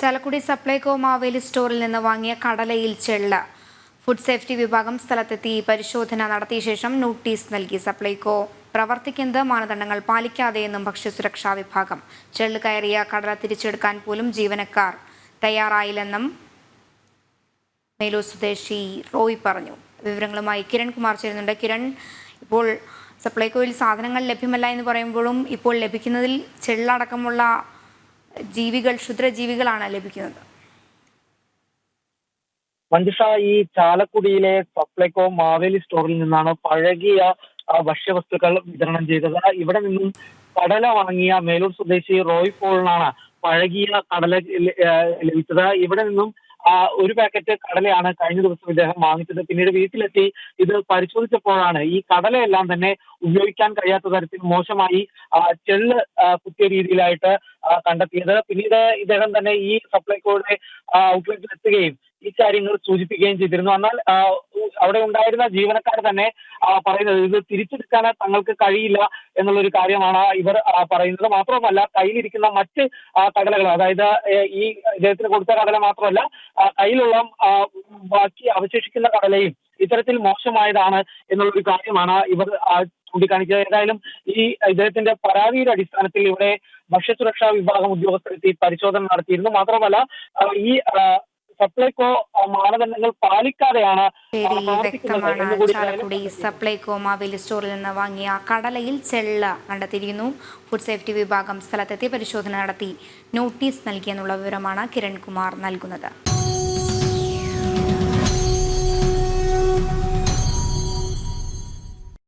ചാലക്കുടി സപ്ലൈകോ മാവേലി സ്റ്റോറിൽ നിന്ന് വാങ്ങിയ കടലയിൽ ചെള്ള. ഫുഡ് സേഫ്റ്റി വിഭാഗം സ്ഥലത്തെത്തി പരിശോധന നടത്തിയ ശേഷം നോട്ടീസ് നൽകി സപ്ലൈകോ. പ്രവർത്തിക്കുന്നത് മാനദണ്ഡങ്ങൾ പാലിക്കാതെയെന്നും ഭക്ഷ്യസുരക്ഷാ വിഭാഗം. ചെള്ള് കയറിയ കടല തിരിച്ചെടുക്കാൻ പോലും ജീവനക്കാർ തയ്യാറായില്ലെന്നും മേലൂർ സ്വദേശി റോയ് പറഞ്ഞു. വിവരങ്ങളുമായി കിരൺകുമാർ ചേരുന്നുണ്ട്. കിരൺ ഇപ്പോൾ സപ്ലൈകോയിൽ സാധനങ്ങൾ ലഭ്യമല്ല എന്ന് പറയുമ്പോഴും ഇപ്പോൾ ലഭിക്കുന്നതിൽ ചെള്ളടക്കമുള്ള ജീവികൾ ക്ഷുദ്രജീവികളാണ് ലഭിക്കുന്നത്. മഞ്ജുഷ ഈ ചാലക്കുടിയിലെ സപ്ലൈകോ മാവേലി സ്റ്റോറിൽ നിന്നാണ് പഴകിയ ഭക്ഷ്യവസ്തുക്കൾ വിതരണം ചെയ്തത്. ഇവിടെ നിന്നും കടല വാങ്ങിയ മേലൂർ സ്വദേശി റോയ് പോളിനാണ് പഴകിയ കടല ലഭിച്ചത്. ഇവിടെ നിന്നും ഒരു പാക്കറ്റ് കടലയാണ് കഴിഞ്ഞ ദിവസം ഇദ്ദേഹം വാങ്ങിച്ചത്. പിന്നീട് വീട്ടിലെത്തി ഇത് പരിശോധിച്ചപ്പോഴാണ് ഈ കടലയെല്ലാം തന്നെ ഉപയോഗിക്കാൻ കഴിയാത്ത തരത്തിൽ മോശമായി ചെൾ ചെള്ള് കുത്തിയ രീതിയിലായിട്ട് കണ്ടെത്തിയത്. പിന്നീട് ഇദ്ദേഹം തന്നെ ഈ സപ്ലൈകോയുടെ ഔട്ട്ലെറ്റിൽ എത്തുകയും ഈ കാര്യങ്ങൾ സൂചിപ്പിക്കുകയും ചെയ്തിരുന്നു. എന്നാൽ അവിടെ ഉണ്ടായിരുന്ന ജീവനക്കാർ തന്നെ പറയുന്നത് ഇത് തിരിച്ചെടുക്കാൻ തങ്ങൾക്ക് കഴിയില്ല എന്നുള്ള ഒരു കാര്യമാണ് ഇവർ പറയുന്നത്. മാത്രമല്ല കയ്യിലിരിക്കുന്ന മറ്റ് കടലകൾ അതായത് ഈ ഇദ്ദേഹത്തിന് കൊടുത്ത കടല മാത്രമല്ല കയ്യിലുള്ള ബാക്കി അവശേഷിക്കുന്ന കടലയും ഇത്തരത്തിൽ മോശമായതാണ് എന്നുള്ളൊരു കാര്യമാണ് ഇവർ ചൂണ്ടിക്കാണിച്ചത് ഏതായാലും ഈ ഇദ്ദേഹത്തിന്റെ പരാതിയുടെ അടിസ്ഥാനത്തിൽ ഇവിടെ ഭക്ഷ്യസുരക്ഷാ വിഭാഗം ഉദ്യോഗസ്ഥരെത്തി പരിശോധന നടത്തിയിരുന്നു. മാത്രമല്ല ഈ സപ്ലൈകോ മാനദണ്ഡങ്ങൾ പാലിക്കാതെയാണ് ശരി വ്യക്തമാണ്. ചാലക്കുടി സപ്ലൈകോ മാവേലി സ്റ്റോറിൽ നിന്ന് വാങ്ങിയ കടലയിൽ ചെള്ള കണ്ടെത്തിയിരിക്കുന്നു. ഫുഡ് സേഫ്റ്റി വിഭാഗം സ്ഥലത്തെത്തി പരിശോധന നടത്തി. നോട്ടീസ് നൽകിയെന്നുള്ള വിവരമാണ് കിരൺകുമാർ നൽകുന്നത്.